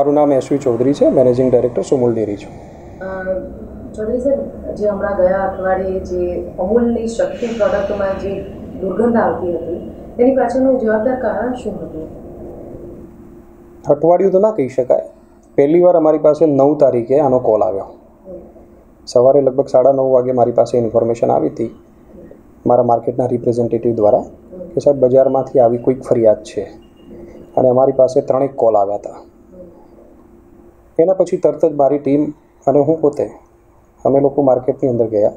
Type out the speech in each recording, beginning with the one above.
મારું નામ એસવી ચૌધરી છે મેનેજિંગ ડાયરેક્ટર સુમુલ ડેરી છું. ચૌધરી સાહેબ જે હમણાં ગયા અઠવાડિયે જે અમૂલની શક્તિ પ્રોડક્ટમાં જે દુર્ગંધ આવતી હતી તેની પાછળનું જવાબદાર કારણ શું હતું? અઠવાડિયું તો ના કહી શકાય. પહેલી વાર અમારી પાસે નવ તારીખે આનો કોલ આવ્યો. સવારે લગભગ સાડા નવ વાગે મારી પાસે ઇન્ફોર્મેશન આવી હતી મારા માર્કેટના રિપ્રેઝેન્ટેટિવ દ્વારા કે સાહેબ બજારમાંથી આવી કોઈક ફરિયાદ છે? અને અમારી પાસે ત્રણેક કોલ આવ્યા હતા. એના પછી તરત જ મારી ટીમ અને હું પોતે, અમે લોકો માર્કેટની અંદર ગયા.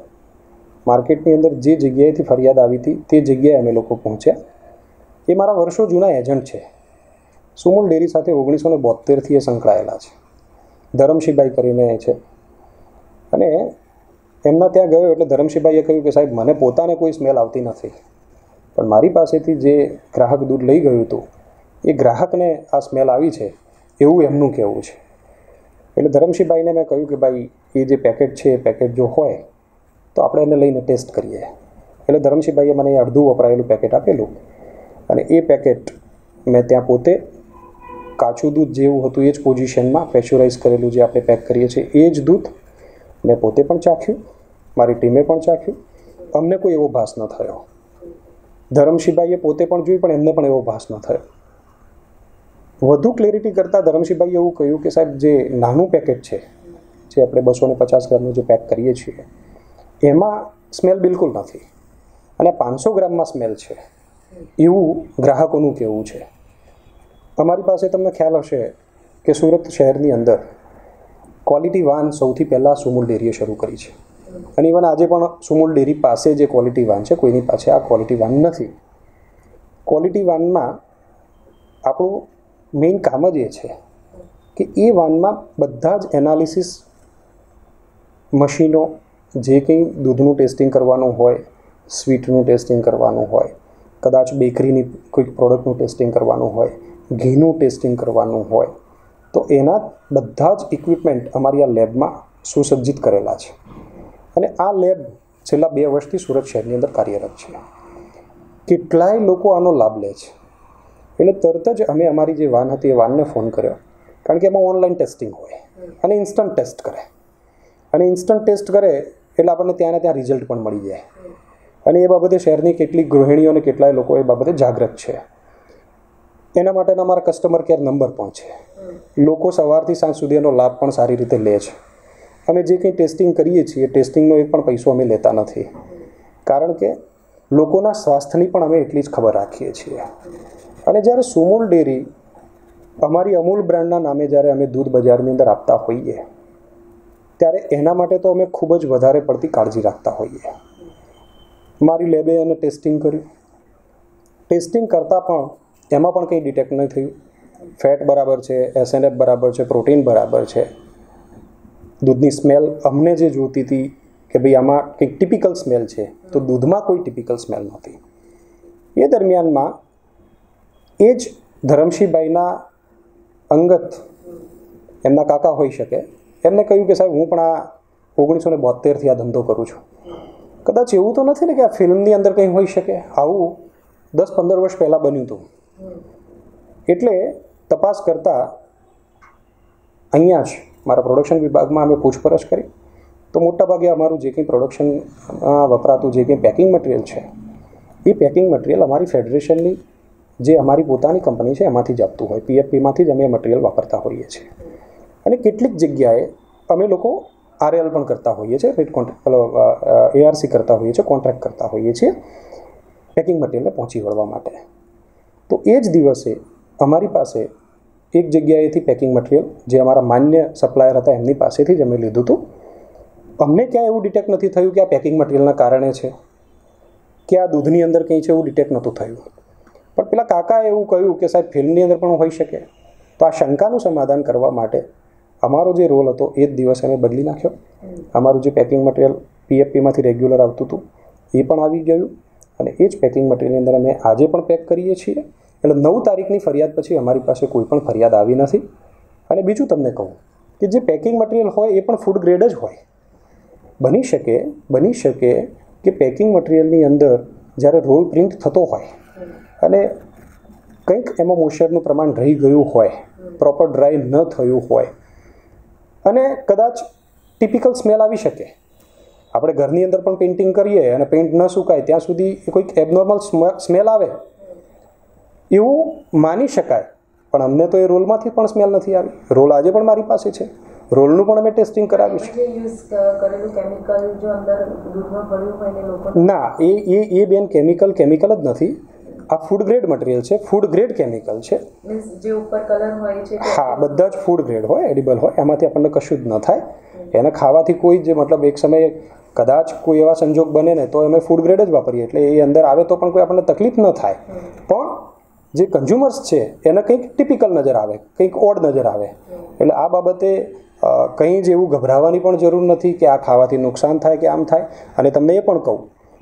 માર્કેટની અંદર જે જગ્યાએથી ફરિયાદ આવી હતી, તે જગ્યાએ અમે લોકો પહોંચ્યા. એ મારા વર્ષો જૂના એજન્ટ છે. સુમુલ ડેરી સાથે ઓગણીસો ને બોતેરથી એ સંકળાયેલા છે. ધરમશીભાઈ કરીને એ છે. અને એમના ત્યાં ગયો એટલે ધરમશીભાઈએ કહ્યું કે, સાહેબ, મને પોતાને કોઈ સ્મેલ આવતી નથી. પણ મારી પાસેથી જે ગ્રાહક દૂધ લઈ ગયું હતું, એ ગ્રાહકને આ સ્મેલ આવી છે એવું એમનું કહેવું છે. એટલે ધરમશીભાઈને મેં કહ્યું કે ભાઈ, એ જે પેકેટ છે, એ પેકેટ જો હોય, તો આપણે એને લઈને ટેસ્ટ કરીએ. એટલે ધરમશીભાઈએ મને અડધું વપરાયેલું પેકેટ આપેલું અને એ પેકેટ મેં ત્યાં પોતે કાચું દૂધ જેવું હતું એ જ પોઝિશનમાં પ્રેશરાઇઝ કરેલું જે આપણે પેક કરીએ છીએ, એ જ દૂધ મેં પોતે પણ ચાખ્યું, મારી ટીમે પણ ચાખ્યું. અમને કોઈ એવો ભાસ ન થયો. ધરમશીભાઈએ પોતે પણ જોયું, પણ એમને પણ એવો ભાસ ન થયો. વધુ ક્લેરિટી કરતાં ધરમસિંહભાઈએ એવું કહ્યું કે સાહેબ, જે નાનું પેકેટ છે, જે આપણે બસો ને પચાસ ગ્રામનું જે પેક કરીએ છીએ, એમાં સ્મેલ બિલકુલ નથી. અને પાંચસો ગ્રામમાં સ્મેલ છે. એવું ગ્રાહકોનું કહેવું છે. અમારી પાસે તમને ખ્યાલ હશે કે સુરત શહેરની અંદર ક્વોલિટી વાન સૌથી પહેલાં સુમૂલ ડેરીએ શરૂ કરી છે. અને ઇવન આજે પણ સુમૂલ ડેરી પાસે જે ક્વોલિટી વાન છે, કોઈની પાસે આ ક્વોલિટી વાન નથી. ક્વોલિટી વાનમાં આપણું મેઇન કામ જ એ છે કે એ વાનમાં બધા જ એનાલિસિસ મશીનો, જે કંઈ દૂધનું ટેસ્ટિંગ કરવાનું હોય, સ્વીટનું ટેસ્ટિંગ કરવાનું હોય, કદાચ બેકરીની કોઈક પ્રોડક્ટનું ટેસ્ટિંગ કરવાનું હોય, ઘીનું ટેસ્ટિંગ કરવાનું હોય, તો એના બધા જ ઇક્વિપમેન્ટ અમારી આ લેબમાં સુસજ્જિત કરેલા છે. અને આ લેબ છેલ્લા બે વર્ષથી સુરત શહેરની અંદર કાર્યરત છે. કેટલાય લોકો આનો લાભ લે છે. એટલે તરત જ અમે અમારી જે વાન હતી એ વાનને ફોન કર્યો. કારણ કે એમાં ઓનલાઈન ટેસ્ટિંગ હોય અને ઇન્સ્ટન્ટ ટેસ્ટ કરે. અને ઇન્સ્ટન્ટ ટેસ્ટ કરે એટલે આપણને ત્યાં ત્યાં રિઝલ્ટ પણ મળી જાય. અને એ બાબતે શહેરની કેટલીક ગૃહિણીઓ અને કેટલાય લોકો એ બાબતે જાગૃત છે. એના માટેના અમારા કસ્ટમર કેર નંબર પણ છે. લોકો સવારથી સાંજ સુધી એનો લાભ પણ સારી રીતે લે છે. અમે જે કંઈ ટેસ્ટિંગ કરીએ છીએ ટેસ્ટિંગનો એક પણ પૈસો અમે લેતા નથી. કારણ કે લોકોના સ્વાસ્થ્યની પણ અમે એટલી જ ખબર રાખીએ છીએ. અને જ્યારે સુમૂલ ડેરી અમારી અમૂલ બ્રાન્ડના નામે જ્યારે અમે દૂધ બજારની અંદર આપતા હોઈએ, ત્યારે એના માટે તો અમે ખૂબ જ વધારે પડતી કાળજી રાખતા હોઈએ. મારી લેબે એને ટેસ્ટિંગ કર્યું. ટેસ્ટિંગ કરતાં પણ એમાં પણ કંઈ ડિટેક્ટ નહીં થયું. ફેટ બરાબર છે એસએનએફ બરાબર છે, પ્રોટીન બરાબર છે. દૂધની સ્મેલ અમને જે જોતી હતી કે ભાઈ આમાં કંઈક ટિપિકલ સ્મેલ છે, તો દૂધમાં કોઈ ટિપિકલ સ્મેલ નહોતી. એ દરમિયાનમાં એ જ ધરમશીભાઈના અંગત એમના કાકા હોઈ શકે. એમને કહ્યું કે, સાહેબ, હું પણ આ ઓગણીસો ને બોતેરથી આ ધંધો કરું છું. કદાચ એવું તો નથી ને કે આ ફિલ્મની અંદર કંઈ હોઈ શકે. આવું દસ પંદર વર્ષ પહેલાં બન્યું હતું. એટલે તપાસ કરતાં અહીંયા જ મારા પ્રોડક્શન વિભાગમાં અમે પૂછપરછ કરી. તો મોટાભાગે અમારું જે કંઈ પ્રોડક્શન વપરાતું જે કંઈ પેકિંગ મટીરિયલ છે, એ પેકિંગ મટીરિયલ અમારી ફેડરેશનની જે અમારી પોતાની કંપની છે, એમાંથી જ આપતું હોય. પીએફપીમાંથી જ અમે મટીરિયલ વાપરતા હોઈએ છીએ. અને કેટલીક જગ્યાએ અમે લોકો આરએલ પણ કરતા હોઈએ છીએ રેટ કોન્ટ્રાક્ટ એઆરસી કરતા હોઈએ છીએ કોન્ટ્રાક્ટ કરતા હોઈએ છીએ પેકિંગ મટીરિયલને પહોંચી વળવા માટે. તો એ જ દિવસે અમારી પાસે એક જગ્યાએથી પેકિંગ મટીરિયલ જે અમારા માન્ય સપ્લાયર હતા, એમની પાસેથી જ અમે લીધું હતું. અમને ક્યાં એવું ડિટેક્ટ નથી થયું કે આ પેકિંગ મટીરિયલના કારણે છે, કે આ દૂધની અંદર કંઈ છે એવું ડિટેક્ટ નહોતું થયું. પણ પેલા કાકાએ એવું કહ્યું કે સાહેબ, ફિલ્મની અંદર પણ હોઈ શકે. તો આ શંકાનું સમાધાન કરવા માટે અમારો જે રોલ હતો, એ જ દિવસે અમે બદલી નાખ્યો. અમારું જે પેકિંગ મટીરિયલ પીએફપીમાંથી રેગ્યુલર આવતું હતું, એ પણ આવી ગયું. અને એ જ પેકિંગ મટીરિયલની અંદર અમે આજે પણ પેક કરીએ છીએ. એટલે નવ તારીખની ફરિયાદ પછી અમારી પાસે કોઈ પણ ફરિયાદ આવી નથી. અને બીજું તમને કહું કે જે પેકિંગ મટીરિયલ હોય, એ પણ ફૂડ ગ્રેડ જ હોય. બની શકે બની શકે કે પેકિંગ મટીરિયલની અંદર જ્યારે રોલ પ્રિન્ટ થતો હોય અને કંઈક એમાં મોઇશ્ચરનું પ્રમાણ રહી ગયું હોય પ્રોપર ડ્રાય ન થયું હોય. અને કદાચ ટિપિકલ સ્મેલ આવી શકે. આપણે ઘરની અંદર પણ પેઇન્ટિંગ કરીએ અને પેઇન્ટ ન સુકાય ત્યાં સુધી એ કોઈક એબનોર્મલ સ્મેલ આવે. એવું માની શકાય પણ અમને તો એ રોલમાંથી પણ સ્મેલ નથી આવી. રોલ આજે પણ મારી પાસે છે. રોલનું પણ અમે ટેસ્ટિંગ લોકો ના એ એ એ બેન કેમિકલ કેમિકલ જ નથી. આ ફૂડ ગ્રેડ મટીરિયલ છે. ફૂડ ગ્રેડ કેમિકલ છે. જે ઉપર કલર હોય છે હા બધા જ ફૂડ ગ્રેડ હોય એડિબલ હોય. એમાંથી આપણને કશું જ ન થાય. એને ખાવાથી કોઈ જ મતલબ એક સમયે કદાચ કોઈ એવા સંજોગ બને ને તો અમે ફૂડ ગ્રેડ જ વાપરીએ. એટલે એ અંદર આવે તો પણ કોઈ આપણને તકલીફ ન થાય. પણ જે કન્ઝ્યુમર્સ છે એને કંઈક ટિપિકલ નજર આવે કંઈક ઓડ નજર આવે. એટલે આ બાબતે કંઈ જ એવું ગભરાવાની પણ જરૂર નથી કે આ ખાવાથી નુકસાન થાય કે આમ થાય. અને તમને એ પણ કહું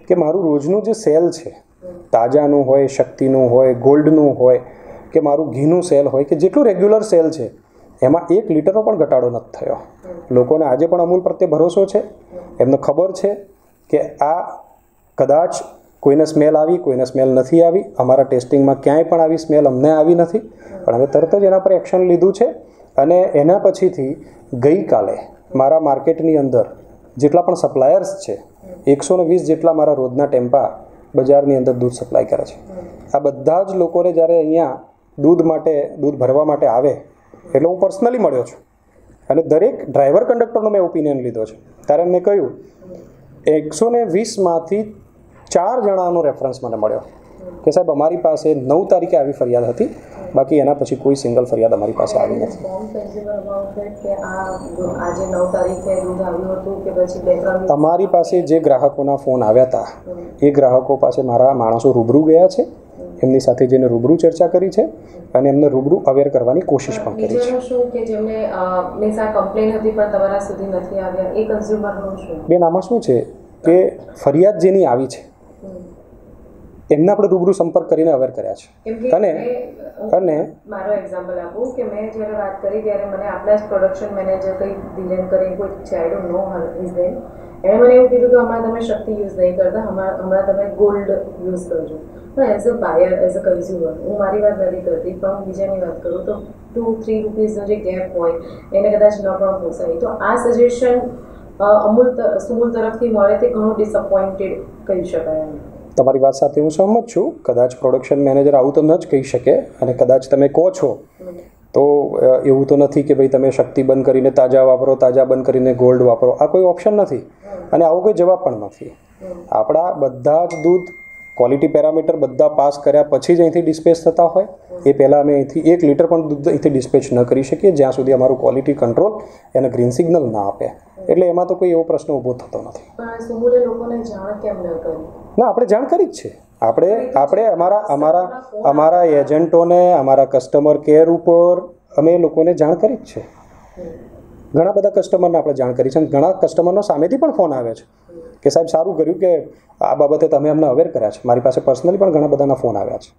કે મારું રોજનું જે સેલ છે તાજાનું હોય, શક્તિનું હોય, ગોલ્ડનું હોય, કે મારું ઘીનું સેલ હોય, કે જેટલું રેગ્યુલર સેલ છે, એમાં એક લીટરનો પણ ઘટાડો નથી થયો. લોકોને આજે પણ અમૂલ પ્રત્યે ભરોસો છે. એમને ખબર છે કે આ કદાચ કોઈને સ્મેલ આવી, કોઈને સ્મેલ નથી આવી. અમારા ટેસ્ટિંગમાં ક્યાંય પણ આવી સ્મેલ અમને આવી નથી. પણ અમે તરત જ એના પર એક્શન લીધું છે. અને એના પછીથી ગઈકાલે મારા માર્કેટની અંદર જેટલા પણ સપ્લાયર્સ છે, એકસો ને વીસ જેટલા મારા રોજના ટેમ્પા બજારની અંદર દૂધ સપ્લાય કરે છે. આ બધા જ લોકોને જ્યારે અહીંયા દૂધ માટે, દૂધ ભરવા માટે આવે, એટલે હું પર્સનલી મળ્યો છું. અને દરેક ડ્રાઈવર કંડક્ટરનો મેં ઓપિનિયન લીધો છે. ત્યારે મેં કહ્યું, એકસો ને વીસમાંથી ચાર જણાનો રેફરન્સ મને મળ્યો. કે સાહેબ અમારી પાસે નવ તારીખે આવી ફરિયાદ હતી. બાકી એના પછી કોઈ સિંગલ ફરિયાદ અમારી પાસે આવી નથી. અમારી પાસે જે ગ્રાહકોના ફોન આવ્યા હતા એ ગ્રાહકો પાસે મારા માણસો રૂબરૂ ગયા છે. એમની સાથે જેને રૂબરૂ ચર્ચા કરી છે અને એમને રૂબરૂ અવેર કરવાની કોશિશ પણ કરી છે. તમારા બેન આમાં શું છે કે ફરિયાદ જેની આવી છે એમને આપણે રૂબરૂ સંપર્ક કરીને અવેર કર્યા છે. અને અને મારો એક્ઝામ્પલ આપું કે મેં જ્યારે વાત કરી ત્યારે મને આપણા જ પ્રોડક્શન મેનેજર કંઈ ધીરેન કરીને કોઈ છે I don't know is then એણે મને એવું કીધું કે હમણાં તમે શક્તિ યુઝ નહીં કરતા હમણાં હમણાં તમે ગોલ્ડ યુઝ કરજો. પણ as a buyer as a consumer હું મારી વાત નથી કરતી પણ હું બીજાની વાત કરું તો ટુ થ્રી રૂપીઝનો જે ગેપ હોય એને કદાચ ન પણ પોસાય. તો આ સજેશન અમૂલ સુમૂલ તરફથી મળે તે ઘણું ડિસઅપોઇન્ટેડ કહી શકાય એમ. તમારી વાત સાથે હું સહમત છું. કદાચ પ્રોડક્શન મેનેજર આવું તો ન જ કહી શકે અને કદાચ તમે કહો છો. તો એવું તો નથી કે ભાઈ તમે શક્તિ બંધ કરીને તાજા વાપરો, તાજા બંધ કરીને ગોલ્ડ વાપરો. આ કોઈ ઓપ્શન નથી. અને આવો કોઈ જવાબ પણ નથી. આપણા બધા જ દૂધ ક્વોલિટી પેરામીટર બધા પાસ કર્યા પછી જ અહીંથી ડિસ્પેચ થતા હોય. એ પહેલાં અમે અહીંથી એક લીટર પણ દૂધ અહીંથી ડિસ્પેચ ન કરી શકીએ. જ્યાં સુધી અમારું ક્વોલિટી કંટ્રોલ એને ગ્રીન સિગ્નલ ના આપે. એટલે એમાં તો કોઈ એવો પ્રશ્ન ઊભો થતો નથી. લોકોને જાણ કેમ ન ના, આપણે જાણ કરી જ છે. આપણે આપણે અમારા અમારા અમારા એજન્ટોને, અમારા કસ્ટમર કેર ઉપર અમે લોકોને જાણ કરી જ છે. ઘણા બધા કસ્ટમરને આપણે જાણ કરી છે અને ઘણા કસ્ટમરનો સામેથી પણ ફોન આવે છે કે સાહેબ, સારું કર્યું કે આ બાબતે તમે અમને અવેર કર્યા છે. મારી પાસે પર્સનલી પણ ઘણા બધાના ફોન આવ્યા છે.